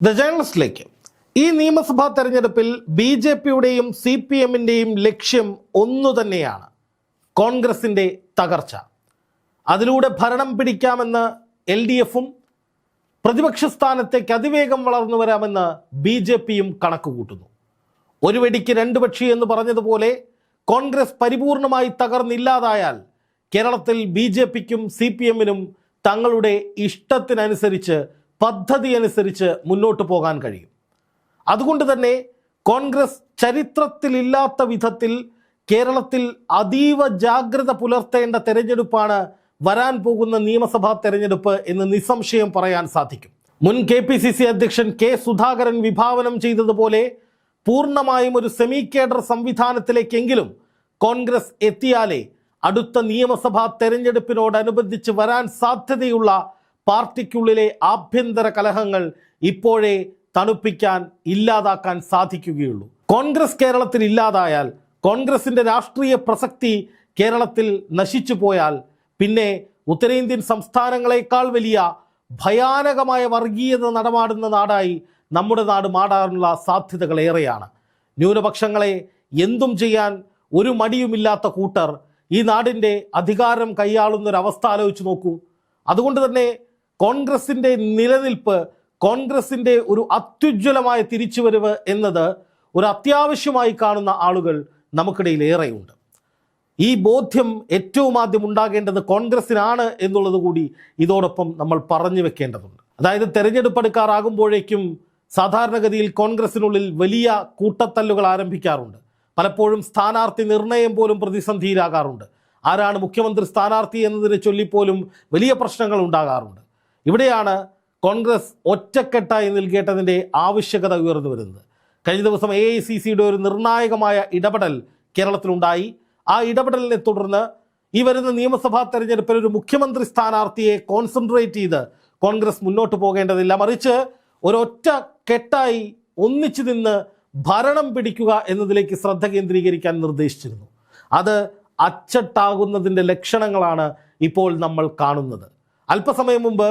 The ജേണലിസ്റ്റിലേക്ക് ഈ നിയമസഭാ തെരഞ്ഞെടുപ്പിൽ ബി ജെ പിയുടെയും സി പി എമ്മിന്റെയും ലക്ഷ്യം ഒന്നു തന്നെയാണ്. കോൺഗ്രസിന്റെ തകർച്ച. അതിലൂടെ ഭരണം പിടിക്കാമെന്ന് എൽ ഡി എഫും പ്രതിപക്ഷ സ്ഥാനത്തേക്ക് അതിവേഗം വളർന്നു വരാമെന്ന് ബി ജെ പിയും കണക്കുകൂട്ടുന്നു. ഒരു വെടിക്ക് രണ്ട് പക്ഷി എന്ന് പറഞ്ഞതുപോലെ കോൺഗ്രസ് പരിപൂർണമായി തകർന്നില്ലാതായാൽ കേരളത്തിൽ ബി ജെ പിക്കും സി പി എമ്മിനും തങ്ങളുടെ ഇഷ്ടത്തിനനുസരിച്ച് പദ്ധതി അനുസരിച്ച് മുന്നോട്ട് പോകാൻ കഴിയും. അതുകൊണ്ട് തന്നെ കോൺഗ്രസ് ചരിത്രത്തിലില്ലാത്ത വിധത്തിൽ കേരളത്തിൽ അതീവ ജാഗ്രത പുലർത്തേണ്ട തെരഞ്ഞെടുപ്പാണ് വരാൻ പോകുന്ന നിയമസഭാ തെരഞ്ഞെടുപ്പ് എന്ന് നിസ്സംശയം പറയാൻ സാധിക്കും. മുൻ കെ പി സി സി അധ്യക്ഷൻ കെ സുധാകരൻ വിഭാവനം ചെയ്തതുപോലെ പൂർണമായും ഒരു സെമി കേഡർ സംവിധാനത്തിലേക്കെങ്കിലും കോൺഗ്രസ് എത്തിയാലേ അടുത്ത നിയമസഭാ തെരഞ്ഞെടുപ്പിനോടനുബന്ധിച്ച് വരാൻ സാധ്യതയുള്ള പാർട്ടിക്കുള്ളിലെ ആഭ്യന്തര കലഹങ്ങൾ ഇപ്പോഴേ തണുപ്പിക്കാൻ ഇല്ലാതാക്കാൻ സാധിക്കുകയുള്ളൂ. കോൺഗ്രസ് കേരളത്തിൽ ഇല്ലാതായാൽ കോൺഗ്രസിന്റെ രാഷ്ട്രീയ പ്രസക്തി കേരളത്തിൽ നശിച്ചു പോയാൽ പിന്നെ ഉത്തരേന്ത്യൻ സംസ്ഥാനങ്ങളെക്കാൾ വലിയ ഭയാനകമായ വർഗീയത നടമാടുന്ന നാടായി നമ്മുടെ നാട് മാടാനുള്ള സാധ്യതകൾ ഏറെയാണ്. ന്യൂനപക്ഷങ്ങളെ എന്തും ചെയ്യാൻ ഒരു മടിയുമില്ലാത്ത കൂട്ടർ ഈ നാടിന്റെ അധികാരം കൈയാളുന്നൊരവസ്ഥ ആലോചിച്ച് നോക്കൂ. അതുകൊണ്ട് തന്നെ കോൺഗ്രസിന്റെ നിലനിൽപ്പ് കോൺഗ്രസിന്റെ ഒരു അത്യുജ്വലമായ തിരിച്ചുവരവ് എന്നത് ഒരു അത്യാവശ്യമായി കാണുന്ന ആളുകൾ നമുക്കിടയിൽ ഏറെയുണ്ട്. ഈ ബോധ്യം ഏറ്റവും ആദ്യം ഉണ്ടാകേണ്ടത് കോൺഗ്രസിനാണ് എന്നുള്ളത് കൂടി ഇതോടൊപ്പം നമ്മൾ പറഞ്ഞു വെക്കേണ്ടതുണ്ട്. അതായത് തെരഞ്ഞെടുപ്പ് എടുക്കാറാകുമ്പോഴേക്കും സാധാരണഗതിയിൽ കോൺഗ്രസിനുള്ളിൽ വലിയ കൂട്ടത്തല്ലുകൾ ആരംഭിക്കാറുണ്ട്. പലപ്പോഴും സ്ഥാനാർത്ഥി നിർണയം പോലും പ്രതിസന്ധിയിലാകാറുണ്ട്. ആരാണ് മുഖ്യമന്ത്രി സ്ഥാനാർത്ഥി എന്നതിനെ ചൊല്ലിപ്പോലും വലിയ പ്രശ്നങ്ങൾ ഉണ്ടാകാറുണ്ട്. ഇവിടെയാണ് കോൺഗ്രസ് ഒറ്റക്കെട്ടായി നിൽക്കേണ്ടതിന്റെ ആവശ്യകത ഉയർന്നു വരുന്നത്. കഴിഞ്ഞ ദിവസം എ ഐ സി സിയുടെ ഒരു നിർണായകമായ ഇടപെടൽ കേരളത്തിലുണ്ടായി. ആ ഇടപെടലിനെ തുടർന്ന് ഈ വരുന്ന നിയമസഭാ തെരഞ്ഞെടുപ്പിൽ ഒരു മുഖ്യമന്ത്രി സ്ഥാനാർത്ഥിയെ കോൺസെൻട്രേറ്റ് ചെയ്ത് കോൺഗ്രസ് മുന്നോട്ട് പോകേണ്ടതില്ല. മറിച്ച് ഒരൊറ്റ കെട്ടായി ഒന്നിച്ചു നിന്ന് ഭരണം പിടിക്കുക എന്നതിലേക്ക് ശ്രദ്ധ കേന്ദ്രീകരിക്കാൻ നിർദ്ദേശിച്ചിരുന്നു. അത് അച്ചട്ടാകുന്നതിന്റെ ലക്ഷണങ്ങളാണ് ഇപ്പോൾ നമ്മൾ കാണുന്നത്. അല്പസമയം മുമ്പ്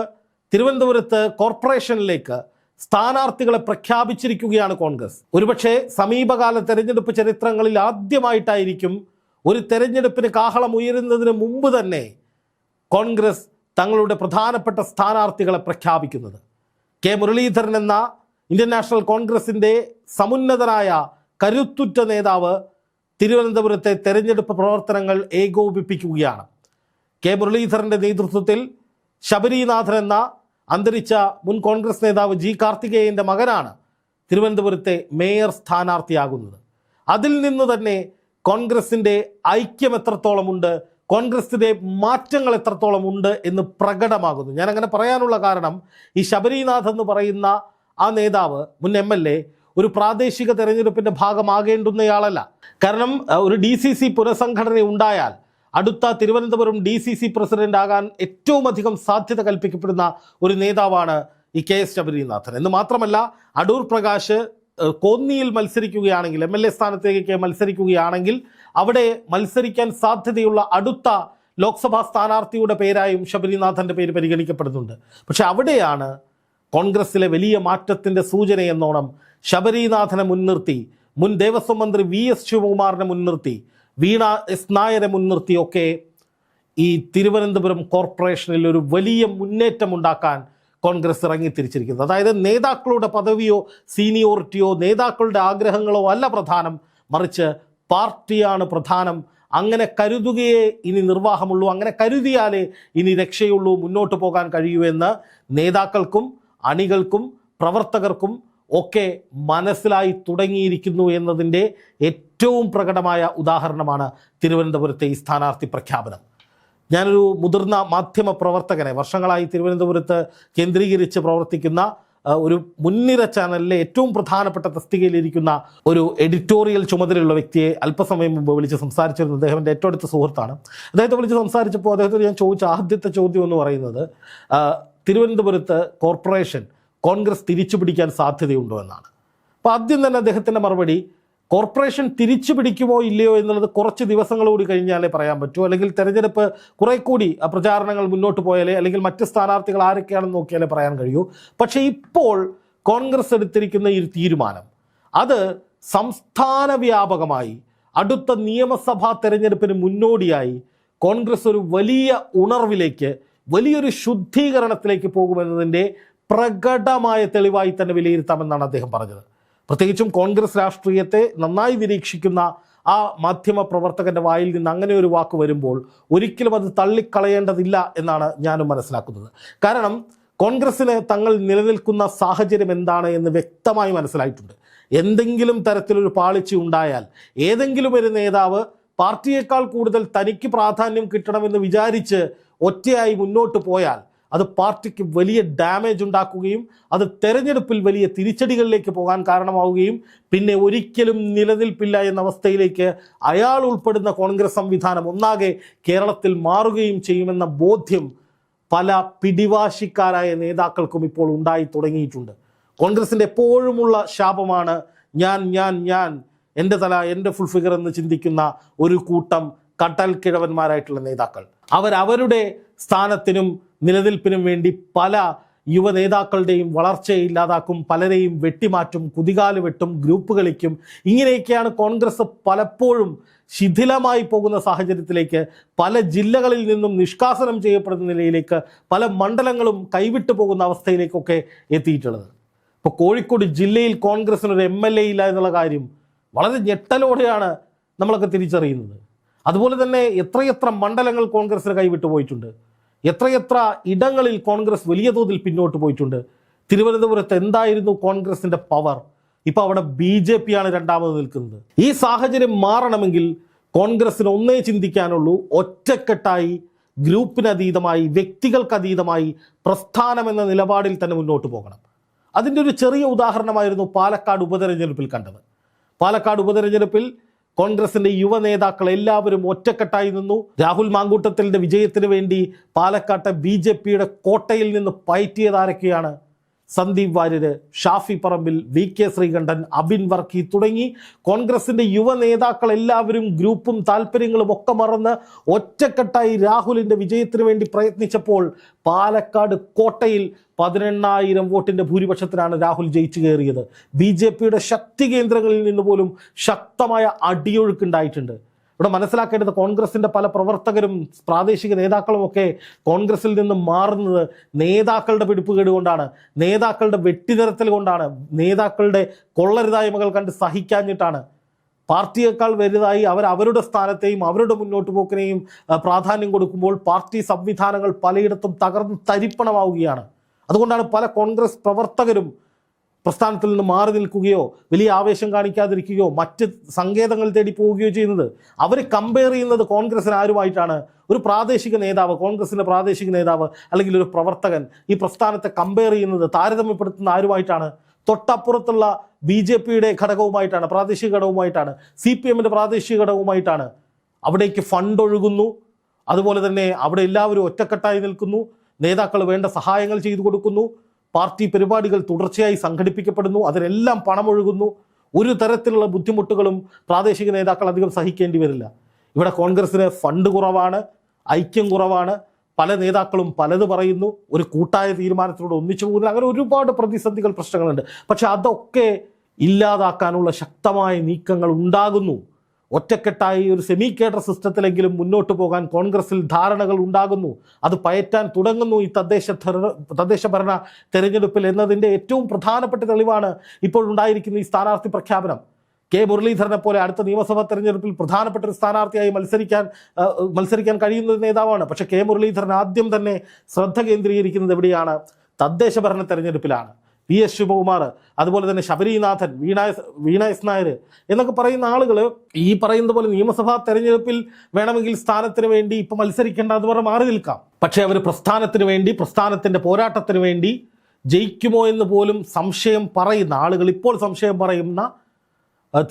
തിരുവനന്തപുരത്ത് കോർപ്പറേഷനിലേക്ക് സ്ഥാനാർത്ഥികളെ പ്രഖ്യാപിച്ചിരിക്കുകയാണ് കോൺഗ്രസ്. ഒരുപക്ഷെ സമീപകാല തെരഞ്ഞെടുപ്പ് ചരിത്രങ്ങളിൽ ആദ്യമായിട്ടായിരിക്കും ഒരു തെരഞ്ഞെടുപ്പിന് കാഹളം ഉയരുന്നതിന് മുമ്പ് തന്നെ കോൺഗ്രസ് തങ്ങളുടെ പ്രധാനപ്പെട്ട സ്ഥാനാർത്ഥികളെ പ്രഖ്യാപിക്കുന്നത്. കെ മുരളീധരൻ എന്ന ഇന്ത്യൻ നാഷണൽ കോൺഗ്രസിന്റെ സമുന്നതനായ കരുത്തുറ്റ നേതാവ് തിരുവനന്തപുരത്തെ തെരഞ്ഞെടുപ്പ് പ്രവർത്തനങ്ങൾ ഏകോപിപ്പിക്കുകയാണ്. കെ മുരളീധരന്റെ നേതൃത്വത്തിൽ ശബരിനാഥൻ എന്ന അന്തരിച്ച മുൻ കോൺഗ്രസ് നേതാവ് ജി കാർത്തികേയന്റെ മകനാണ് തിരുവനന്തപുരത്തെ മേയർ സ്ഥാനാർത്ഥിയാകുന്നത്. അതിൽ നിന്ന് തന്നെ കോൺഗ്രസിന്റെ ഐക്യം എത്രത്തോളമുണ്ട് കോൺഗ്രസിന്റെ മാറ്റങ്ങൾ എത്രത്തോളം ഉണ്ട് എന്ന് പ്രകടമാകുന്നു. ഞാനങ്ങനെ പറയാനുള്ള കാരണം ഈ ശബരിനാഥ് എന്ന് പറയുന്ന ആ നേതാവ് മുൻ എം എൽ എ ഒരു പ്രാദേശിക തെരഞ്ഞെടുപ്പിന്റെ ഭാഗമാകേണ്ടുന്നയാളല്ല. കാരണം ഒരു ഡി സി സി പുനഃസംഘടന ഉണ്ടായാൽ അടുത്ത Thiruvananthapuram D C C president ആകാൻ ഏറ്റവും അധികം സാധ്യത കൽപ്പിക്കപ്പെടുന്ന ഒരു നേതാവാണ് ഈ കെ എസ് ശബരിനാഥൻ. എന്ന് മാത്രമല്ല അടൂർ പ്രകാശ് കോന്നിയിൽ മത്സരിക്കുകയാണെങ്കിൽ എം എൽ എ സ്ഥാനത്തേക്ക് മത്സരിക്കുകയാണെങ്കിൽ അവിടെ മത്സരിക്കാൻ സാധ്യതയുള്ള അടുത്ത ലോക്സഭാ സ്ഥാനാർത്ഥിയുടെ പേരായും ശബരിനാഥന്റെ പേര് പരിഗണിക്കപ്പെടുന്നുണ്ട്. പക്ഷെ അവിടെയാണ് കോൺഗ്രസ്സിലെ വലിയ മാറ്റത്തിന്റെ സൂചന എന്നോണം ശബരിനാഥനെ മുൻനിർത്തി മുൻ ദേവസ്വം മന്ത്രി വി എസ് ശിവകുമാറിനെ മുൻനിർത്തി വീണ എസ് നായരെ മുൻനിർത്തിയൊക്കെ ഈ തിരുവനന്തപുരം കോർപ്പറേഷനിൽ ഒരു വലിയ മുന്നേറ്റം ഉണ്ടാക്കാൻ കോൺഗ്രസ് ഇറങ്ങി തിരിച്ചിരിക്കുന്നത് അതായത് നേതാക്കളുടെ പദവിയോ സീനിയോറിറ്റിയോ നേതാക്കളുടെ ആഗ്രഹങ്ങളോ അല്ല പ്രധാനം. മറിച്ച് പാർട്ടിയാണ് പ്രധാനം. അങ്ങനെ കരുതുകയേ ഇനി നിർവാഹമുള്ളൂ. അങ്ങനെ കരുതിയാലേ ഇനി രക്ഷയുള്ളൂ മുന്നോട്ട് പോകാൻ കഴിയൂ എന്ന് നേതാക്കൾക്കും അണികൾക്കും പ്രവർത്തകർക്കും ഒക്കെ മനസ്സിലായി തുടങ്ങിയിരിക്കുന്നു എന്നതിന്റെ ഏറ്റവും പ്രകടമായ ഉദാഹരണമാണ് തിരുവനന്തപുരത്തെ ഈ സ്ഥാനാർത്ഥി പ്രഖ്യാപനം. ഞാനൊരു മുതിർന്ന മാധ്യമ പ്രവർത്തകനെ വർഷങ്ങളായി തിരുവനന്തപുരത്ത് കേന്ദ്രീകരിച്ച് പ്രവർത്തിക്കുന്ന ഒരു മുൻനിര ചാനലിലെ ഏറ്റവും പ്രധാനപ്പെട്ട തസ്തികയിലിരിക്കുന്ന ഒരു എഡിറ്റോറിയൽ ചുമതലയുള്ള വ്യക്തിയെ അല്പസമയം മുമ്പ് വിളിച്ച് സംസാരിച്ചിരുന്നു അദ്ദേഹം എന്റെ ഏറ്റവും അടുത്ത സുഹൃത്താണ്. അദ്ദേഹത്തെ വിളിച്ച് സംസാരിച്ചപ്പോൾ അദ്ദേഹത്തോട് ഞാൻ ചോദിച്ച ആദ്യത്തെ ചോദ്യം എന്ന് പറയുന്നത് തിരുവനന്തപുരത്ത് കോർപ്പറേഷൻ കോൺഗ്രസ് തിരിച്ചു പിടിക്കാൻ സാധ്യതയുണ്ടോ എന്നാണ്. അപ്പോൾ ആദ്യം തന്നെ അദ്ദേഹത്തിന്റെ മറുപടി കോർപ്പറേഷൻ തിരിച്ചു പിടിക്കുമോ ഇല്ലയോ എന്നുള്ളത് കുറച്ച് ദിവസങ്ങൾ കൂടി കഴിഞ്ഞാലേ പറയാൻ പറ്റൂ. അല്ലെങ്കിൽ തെരഞ്ഞെടുപ്പ് കുറെ കൂടി പ്രചാരണങ്ങൾ മുന്നോട്ട് പോയാലേ അല്ലെങ്കിൽ മറ്റ് സ്ഥാനാർത്ഥികൾ ആരൊക്കെയാണെന്ന് നോക്കിയാലേ പറയാൻ കഴിയൂ. പക്ഷേ ഇപ്പോൾ കോൺഗ്രസ് എടുത്തിരിക്കുന്ന ഈ തീരുമാനം അത് സംസ്ഥാന വ്യാപകമായി അടുത്ത നിയമസഭാ തെരഞ്ഞെടുപ്പിന് മുന്നോടിയായി കോൺഗ്രസ് ഒരു വലിയ ഉണർവിലേക്ക് വലിയൊരു ശുദ്ധീകരണത്തിലേക്ക് പോകുമെന്നതിന്റെ പ്രകടമായ തെളിവായി തന്നെ വിലയിരുത്താമെന്നാണ് അദ്ദേഹം പറഞ്ഞത്. പ്രത്യേകിച്ചും കോൺഗ്രസ് രാഷ്ട്രീയത്തെ നന്നായി നിരീക്ഷിക്കുന്ന ആ മാധ്യമ പ്രവർത്തകന്റെ വായിൽ നിന്ന് അങ്ങനെ ഒരു വാക്ക് വരുമ്പോൾ ഒരിക്കലും അത് തള്ളിക്കളയേണ്ടതില്ല എന്നാണ് ഞാനും മനസ്സിലാക്കുന്നത്. കാരണം കോൺഗ്രസ്സിന് തങ്ങൾ നിലനിൽക്കുന്ന സാഹചര്യം എന്താണ് എന്ന് വ്യക്തമായി മനസ്സിലായിട്ടുണ്ട്. എന്തെങ്കിലും തരത്തിലൊരു പാളിച്ച ഉണ്ടായാൽ ഏതെങ്കിലും ഒരു നേതാവ് പാർട്ടിയേക്കാൾ കൂടുതൽ തനിക്ക് പ്രാധാന്യം കിട്ടണമെന്ന് വിചാരിച്ച് ഒറ്റയായി മുന്നോട്ട് പോയാൽ അത് പാർട്ടിക്ക് വലിയ ഡാമേജ് ഉണ്ടാക്കുകയും അത് തെരഞ്ഞെടുപ്പിൽ വലിയ തിരിച്ചടികളിലേക്ക് പോകാൻ കാരണമാവുകയും പിന്നെ ഒരിക്കലും നിലനിൽപ്പില്ല എന്ന അവസ്ഥയിലേക്ക് അയാൾ ഉൾപ്പെടുന്ന കോൺഗ്രസ് സംവിധാനം ഒന്നാകെ കേരളത്തിൽ മാറുകയും ചെയ്യുമെന്ന ബോധ്യം പല പിടിവാശിക്കാരായ നേതാക്കൾക്കും ഇപ്പോൾ ഉണ്ടായി തുടങ്ങിയിട്ടുണ്ട്. കോൺഗ്രസിന്റെ എപ്പോഴുമുള്ള ശാപമാണ് ഞാൻ ഞാൻ ഞാൻ എന്റെ തല എന്റെ ഫുൾ ഫിഗർ എന്ന് ചിന്തിക്കുന്ന ഒരു കൂട്ടം കട്ടൽ കിഴവന്മാരായിട്ടുള്ള നേതാക്കൾ അവരവരുടെ സ്ഥാനത്തിനും നിലനിൽപ്പിനും വേണ്ടി പല യുവ നേതാക്കളുടെയും വളർച്ചയെ ഇല്ലാതാക്കും പലരെയും വെട്ടിമാറ്റും കുതികാൽ വെട്ടും ഗ്രൂപ്പ് കളിക്കും. ഇങ്ങനെയൊക്കെയാണ് കോൺഗ്രസ് പലപ്പോഴും ശിഥിലമായി പോകുന്ന സാഹചര്യത്തിലേക്ക് പല ജില്ലകളിൽ നിന്നും നിഷ്കാസനം ചെയ്യപ്പെടുന്ന നിലയിലേക്ക് പല മണ്ഡലങ്ങളും കൈവിട്ടു പോകുന്ന അവസ്ഥയിലേക്കൊക്കെ എത്തിയിട്ടുള്ളത്. ഇപ്പോൾ കോഴിക്കോട് ജില്ലയിൽ കോൺഗ്രസിനൊരു എം എൽ എ ഇല്ല എന്നുള്ള കാര്യം വളരെ ഞെട്ടലോടെയാണ് നമ്മളൊക്കെ തിരിച്ചറിയുന്നത്. അതുപോലെ തന്നെ എത്രയെത്ര മണ്ഡലങ്ങൾ കോൺഗ്രസിന് കൈവിട്ടു പോയിട്ടുണ്ട്. എത്രയെത്ര ഇടങ്ങളിൽ കോൺഗ്രസ് വലിയ തോതിൽ പിന്നോട്ട് പോയിട്ടുണ്ട്? തിരുവനന്തപുരത്ത് എന്തായിരുന്നു കോൺഗ്രസിന്റെ പവർ? ഇപ്പൊ അവിടെ ബി ജെ പി ആണ് രണ്ടാമത് നിൽക്കുന്നത്. ഈ സാഹചര്യം മാറണമെങ്കിൽ കോൺഗ്രസ്സിന് ഒന്നേ ചിന്തിക്കാനുള്ളൂ. ഒറ്റക്കെട്ടായി ഗ്രൂപ്പിനതീതമായി വ്യക്തികൾക്കതീതമായി പ്രസ്ഥാനം എന്ന നിലപാടിൽ തന്നെ മുന്നോട്ട് പോകണം. അതിന്റെ ഒരു ചെറിയ ഉദാഹരണമായിരുന്നു പാലക്കാട് ഉപതെരഞ്ഞെടുപ്പിൽ കണ്ടത്. പാലക്കാട് ഉപതെരഞ്ഞെടുപ്പിൽ കോൺഗ്രസിന്റെ യുവ നേതാക്കൾ എല്ലാവരും ഒറ്റക്കെട്ടായി നിന്നു. രാഹുൽ മാങ്കൂട്ടത്തിലിന്റെ വിജയത്തിന് വേണ്ടി പാലക്കാട്ടെ ബി കോട്ടയിൽ നിന്ന് പയറ്റിയത് ആരൊക്കെയാണ്? സന്ദീപ് വാര്യര് ഷാഫി പറമ്പിൽ വി കെ ശ്രീകണ്ഠൻ അബിൻ വർക്കി തുടങ്ങി. കോൺഗ്രസിന്റെ യുവ നേതാക്കൾ എല്ലാവരും ഗ്രൂപ്പും താല്പര്യങ്ങളും ഒക്കെ മറന്ന് ഒറ്റക്കെട്ടായി രാഹുലിന്റെ വിജയത്തിന് വേണ്ടി പ്രയത്നിച്ചപ്പോൾ പാലക്കാട് കോട്ടയിൽ പതിനെണ്ണായിരം വോട്ടിന്റെ ഭൂരിപക്ഷത്തിനാണ് രാഹുൽ ജയിച്ചു കയറിയത്. ബി ജെ പിയുടെ ശക്തി കേന്ദ്രങ്ങളിൽ നിന്ന് പോലും ശക്തമായ അടിയൊഴുക്കുണ്ടായിട്ടുണ്ട് ഇവിടെ മനസ്സിലാക്കേണ്ടത് കോൺഗ്രസിന്റെ പല പ്രവർത്തകരും പ്രാദേശിക നേതാക്കളും ഒക്കെ കോൺഗ്രസിൽ നിന്ന് മാറുന്നത് നേതാക്കളുടെ പിടിപ്പുകേട് കൊണ്ടാണ് നേതാക്കളുടെ വെട്ടിനിരത്തൽ കൊണ്ടാണ് നേതാക്കളുടെ കൊള്ളരുതായ്മകൾ കണ്ട് സഹിക്കാഞ്ഞിട്ടാണ്. പാർട്ടിയേക്കാൾ വലുതായി അവർ അവരുടെ സ്ഥാനത്തെയും അവരുടെ മുന്നോട്ട് പോക്കിനെയും പ്രാധാന്യം കൊടുക്കുമ്പോൾ പാർട്ടി സംവിധാനങ്ങൾ പലയിടത്തും തകർന്ന് തരിപ്പണമാവുകയാണ്. അതുകൊണ്ടാണ് പല കോൺഗ്രസ് പ്രവർത്തകരും പ്രസ്ഥാനത്തിൽ നിന്ന് മാറി നിൽക്കുകയോ വലിയ ആവേശം കാണിക്കാതിരിക്കുകയോ മറ്റ് സങ്കേതങ്ങൾ തേടി പോവുകയോ ചെയ്യുന്നത് അവർ കമ്പയർ ചെയ്യുന്നത് കോൺഗ്രസിന് ആരുമായിട്ടാണ്? ഒരു പ്രാദേശിക നേതാവ് കോൺഗ്രസിന്റെ പ്രാദേശിക നേതാവ് അല്ലെങ്കിൽ ഒരു പ്രവർത്തകൻ ഈ പ്രസ്ഥാനത്തെ കമ്പയർ ചെയ്യുന്നത് താരതമ്യപ്പെടുത്തുന്ന ആരുമായിട്ടാണ്? തൊട്ടപ്പുറത്തുള്ള ബി ജെ പിയുടെ ഘടകവുമായിട്ടാണ് പ്രാദേശിക ഘടകവുമായിട്ടാണ് സി പി എമ്മിന്റെ പ്രാദേശിക ഘടകവുമായിട്ടാണ് അവിടേക്ക് ഫണ്ട് ഒഴുകുന്നു. അതുപോലെ തന്നെ അവിടെ എല്ലാവരും ഒറ്റക്കെട്ടായി നിൽക്കുന്നു. നേതാക്കൾ വേണ്ട സഹായങ്ങൾ ചെയ്തു കൊടുക്കുന്നു. പാർട്ടി പരിപാടികൾ തുടർച്ചയായി സംഘടിപ്പിക്കപ്പെടുന്നു അതിനെല്ലാം പണമൊഴുകുന്നു. ഒരു തരത്തിലുള്ള ബുദ്ധിമുട്ടുകളും പ്രാദേശിക നേതാക്കൾ അധികം സഹിക്കേണ്ടി വരില്ല. ഇവിടെ കോൺഗ്രസ്സിന് ഫണ്ട് കുറവാണ് ഐക്യം കുറവാണ്. പല നേതാക്കളും പലത് പറയുന്നു. ഒരു കൂട്ടായ തീരുമാനത്തിലൂടെ ഒന്നിച്ചു പോകുന്നില്ല. അങ്ങനെ ഒരുപാട് പ്രതിസന്ധികൾ പ്രശ്നങ്ങളുണ്ട്. പക്ഷെ അതൊക്കെ ഇല്ലാതാക്കാനുള്ള ശക്തമായ നീക്കങ്ങൾ ഉണ്ടാകുന്നു. ഒറ്റക്കെട്ടായി ഒരു സെമി കേഡർ സിസ്റ്റത്തിലെങ്കിലും മുന്നോട്ട് പോകാൻ കോൺഗ്രസിൽ ധാരണകൾ ഉണ്ടാകുന്നു. അത് പയറ്റാൻ തുടങ്ങുന്നു ഈ തദ്ദേശ തദ്ദേശ ഭരണ തെരഞ്ഞെടുപ്പിൽ എന്നതിന്റെ ഏറ്റവും പ്രധാനപ്പെട്ട തെളിവാണ് ഇപ്പോൾ ഉണ്ടായിരിക്കുന്ന ഈ സ്ഥാനാർത്ഥി പ്രഖ്യാപനം. കെ മുരളീധരനെ പോലെ അടുത്ത നിയമസഭാ തെരഞ്ഞെടുപ്പിൽ പ്രധാനപ്പെട്ട ഒരു സ്ഥാനാർത്ഥിയായി മത്സരിക്കാൻ മത്സരിക്കാൻ കഴിയുന്ന നേതാവാണ്. പക്ഷേ കെ മുരളീധരൻ ആദ്യം തന്നെ ശ്രദ്ധ കേന്ദ്രീകരിക്കുന്നത് എവിടെയാണ്? തദ്ദേശ ഭരണ തെരഞ്ഞെടുപ്പിലാണ്. പി എസ് ശിവകുമാർ അതുപോലെ തന്നെ ശബരിനാഥൻ വീണ വീണ എസ് നായർ എന്നൊക്കെ പറയുന്ന ആളുകൾ ഈ പറയുന്ന പോലെ നിയമസഭാ തെരഞ്ഞെടുപ്പിൽ വേണമെങ്കിൽ സ്ഥാനത്തിന് വേണ്ടി ഇപ്പം മത്സരിക്കേണ്ട പറഞ്ഞ് മാറി നിൽക്കാം. പക്ഷേ അവർ പ്രസ്ഥാനത്തിന് വേണ്ടി പ്രസ്ഥാനത്തിന്റെ പോരാട്ടത്തിന് വേണ്ടി ജയിക്കുമോ എന്ന് പോലും സംശയം പറയുന്ന ആളുകൾ ഇപ്പോൾ സംശയം പറയുന്ന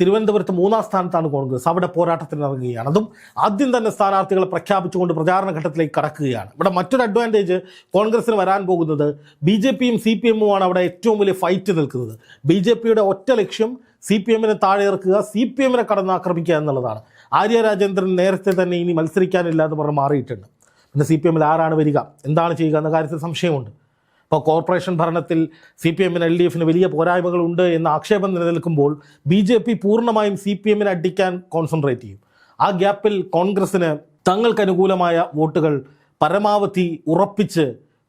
തിരുവനന്തപുരത്ത് മൂന്നാം സ്ഥാനത്താണ് കോൺഗ്രസ്. അവിടെ പോരാട്ടത്തിന് ഇറങ്ങുകയാണ്. അതും ആദ്യം തന്നെ സ്ഥാനാർത്ഥികളെ പ്രഖ്യാപിച്ചുകൊണ്ട് പ്രചാരണ ഘട്ടത്തിലേക്ക് കടക്കുകയാണ്. ഇവിടെ മറ്റൊരു അഡ്വാന്റേജ് കോൺഗ്രസിന് വരാൻ പോകുന്നത് ബി ജെ പിയും സി പി എമ്മുമാണ് അവിടെ ഏറ്റവും വലിയ ഫൈറ്റ് നിൽക്കുന്നത്. ബി ജെ പിയുടെ ഒറ്റ ലക്ഷ്യം സി പി എമ്മിനെ താഴെ ഇറക്കുക സി പി എമ്മിനെ കടന്ന് ആക്രമിക്കുക എന്നുള്ളതാണ്. ആര്യ രാജേന്ദ്രൻ നേരത്തെ തന്നെ ഇനി മത്സരിക്കാനില്ല എന്ന് പറഞ്ഞ് മാറിയിട്ടുണ്ട്. പിന്നെ സി പി എമ്മിൽ ആരാണ് വരിക? എന്താണ് ചെയ്യുക എന്ന കാര്യത്തിൽ സംശയമുണ്ട്. ഇപ്പോൾ കോർപ്പറേഷൻ ഭരണത്തിൽ സി പി എമ്മിന് എൽ ഡി എഫിന് വലിയ പോരായ്മകളുണ്ട് എന്ന ആക്ഷേപം നിലനിൽക്കുമ്പോൾ ബി ജെ പി പൂർണമായും സി പി എമ്മിനെ അടിക്കാൻ കോൺസെൻട്രേറ്റ് ചെയ്യും. ആ ഗ്യാപ്പിൽ കോൺഗ്രസിന് തങ്ങൾക്ക് അനുകൂലമായ വോട്ടുകൾ പരമാവധി ഉറപ്പിച്ച്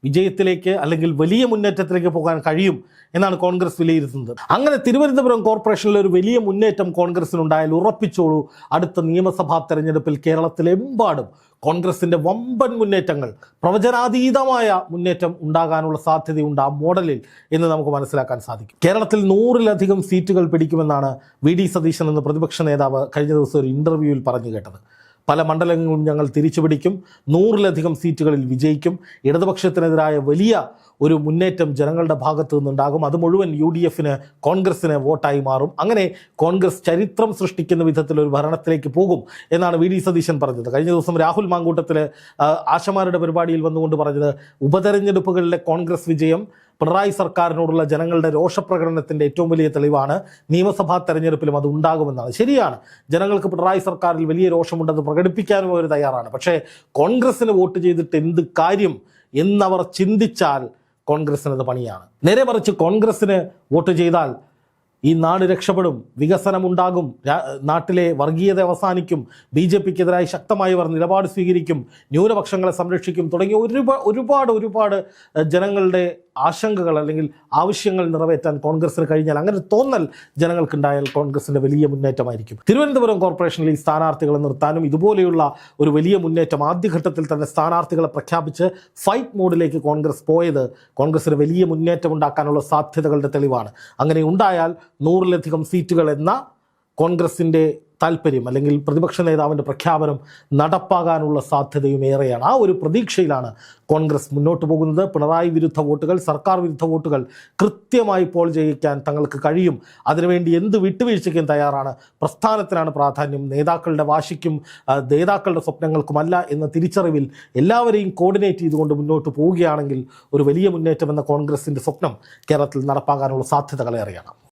വിജയത്തിലേക്ക് അല്ലെങ്കിൽ വലിയ മുന്നേറ്റത്തിലേക്ക് പോകാൻ കഴിയും എന്നാണ് കോൺഗ്രസ് വിലയിരുത്തുന്നത്. അങ്ങനെ തിരുവനന്തപുരം കോർപ്പറേഷനിൽ ഒരു വലിയ മുന്നേറ്റം കോൺഗ്രസിനുണ്ടായാൽ ഉറപ്പിച്ചോളൂ. അടുത്ത നിയമസഭാ തെരഞ്ഞെടുപ്പിൽ കേരളത്തിലെമ്പാടും കോൺഗ്രസിന്റെ വമ്പൻ മുന്നേറ്റങ്ങൾ പ്രവചനാതീതമായ മുന്നേറ്റം ഉണ്ടാകാനുള്ള സാധ്യതയുണ്ട് ആ മോഡലിൽ എന്ന് നമുക്ക് മനസ്സിലാക്കാൻ സാധിക്കും. കേരളത്തിൽ നൂറിലധികം സീറ്റുകൾ പിടിക്കുമെന്നാണ് വി ഡി സതീശൻ എന്ന പ്രതിപക്ഷ നേതാവ് കഴിഞ്ഞ ദിവസം ഒരു ഇന്റർവ്യൂവിൽ പറഞ്ഞു കേട്ടത്. പല മണ്ഡലങ്ങളും ഞങ്ങൾ തിരിച്ചുപിടിക്കും നൂറിലധികം സീറ്റുകളിൽ വിജയിക്കും. ഇടതുപക്ഷത്തിനെതിരായ വലിയ ഒരു മുന്നേറ്റം ജനങ്ങളുടെ ഭാഗത്തു നിന്നുണ്ടാകും. അത് മുഴുവൻ യു ഡി എഫിന് കോൺഗ്രസിന് വോട്ടായി മാറും. അങ്ങനെ കോൺഗ്രസ് ചരിത്രം സൃഷ്ടിക്കുന്ന വിധത്തിൽ ഒരു ഭരണത്തിലേക്ക് പോകും എന്നാണ് വി ഡി സതീശൻ പറഞ്ഞത്. കഴിഞ്ഞ ദിവസം രാഹുൽ മാങ്കൂട്ടത്തിൽ ആശമാരുടെ പരിപാടിയിൽ വന്നുകൊണ്ട് പറഞ്ഞത് ഉപതെരഞ്ഞെടുപ്പുകളിലെ കോൺഗ്രസ് വിജയം പിണറായി സർക്കാരിനോടുള്ള ജനങ്ങളുടെ രോഷപ്രകടനത്തിന്റെ ഏറ്റവും വലിയ തെളിവാണ് നിയമസഭാ തെരഞ്ഞെടുപ്പിലും അത് ഉണ്ടാകുമെന്നാണ്. ശരിയാണ്. ജനങ്ങൾക്ക് പിണറായി സർക്കാരിൽ വലിയ രോഷമുണ്ടെന്ന് പ്രകടിപ്പിക്കാനും അവർ തയ്യാറാണ്. പക്ഷേ കോൺഗ്രസ്സിന് വോട്ട് ചെയ്തിട്ട് എന്ത് കാര്യം എന്നവർ ചിന്തിച്ചാൽ കോൺഗ്രസ്സിനത് പണിയാണ്. നേരെ മറിച്ച് കോൺഗ്രസ്സിന് വോട്ട് ചെയ്താൽ ഈ നാട് രക്ഷപ്പെടും വികസനമുണ്ടാകും നാട്ടിലെ വർഗീയത അവസാനിക്കും ബി ജെ പിക്കെതിരായി ശക്തമായി അവർ നിലപാട് സ്വീകരിക്കും ന്യൂനപക്ഷങ്ങളെ സംരക്ഷിക്കും തുടങ്ങിയ ഒരുപാട് ഒരുപാട് ഒരുപാട് ജനങ്ങളുടെ ആശങ്കകൾ അല്ലെങ്കിൽ ആവശ്യങ്ങൾ നിറവേറ്റാൻ കോൺഗ്രസിന് കഴിഞ്ഞാൽ അങ്ങനെ തോന്നൽ ജനങ്ങൾക്കുണ്ടായാൽ കോൺഗ്രസിന്റെ വലിയ മുന്നേറ്റമായിരിക്കും. തിരുവനന്തപുരം കോർപ്പറേഷനിൽ ഈ സ്ഥാനാർത്ഥികളെ നിർത്താനും ഇതുപോലെയുള്ള ഒരു വലിയ മുന്നേറ്റം ആദ്യഘട്ടത്തിൽ തന്നെ സ്ഥാനാർത്ഥികളെ പ്രഖ്യാപിച്ച് ഫൈറ്റ് മോഡിലേക്ക് കോൺഗ്രസ് പോയത് കോൺഗ്രസിന് വലിയ മുന്നേറ്റം ഉണ്ടാക്കാനുള്ള സാധ്യതകളുടെ തെളിവാണ്. അങ്ങനെ ഉണ്ടായാൽ നൂറിലധികം സീറ്റുകൾ എന്ന കോൺഗ്രസിന്റെ താല്പര്യം അല്ലെങ്കിൽ പ്രതിപക്ഷ നേതാവിന്റെ പ്രഖ്യാപനം നടപ്പാകാനുള്ള സാധ്യതയും ഏറെയാണ്. ആ ഒരു പ്രതീക്ഷയിലാണ് കോൺഗ്രസ് മുന്നോട്ട് പോകുന്നത്. പിണറായി വിരുദ്ധ വോട്ടുകൾ സർക്കാർ വിരുദ്ധ വോട്ടുകൾ കൃത്യമായി പോൾ ചെയ്യിക്കാൻ തങ്ങൾക്ക് കഴിയും. അതിനുവേണ്ടി എന്ത് വിട്ടുവീഴ്ചയ്ക്കും തയ്യാറാണ്. പ്രസ്ഥാനത്തിനാണ് പ്രാധാന്യം. നേതാക്കളുടെ വാശിക്കും നേതാക്കളുടെ സ്വപ്നങ്ങൾക്കുമല്ല എന്ന തിരിച്ചറിവിൽ എല്ലാവരെയും കോർഡിനേറ്റ് ചെയ്തുകൊണ്ട് മുന്നോട്ട് പോവുകയാണെങ്കിൽ ഒരു വലിയ മുന്നേറ്റം എന്ന കോൺഗ്രസിന്റെ സ്വപ്നം കേരളത്തിൽ നടപ്പാകാനുള്ള സാധ്യതകളേറെയാണ്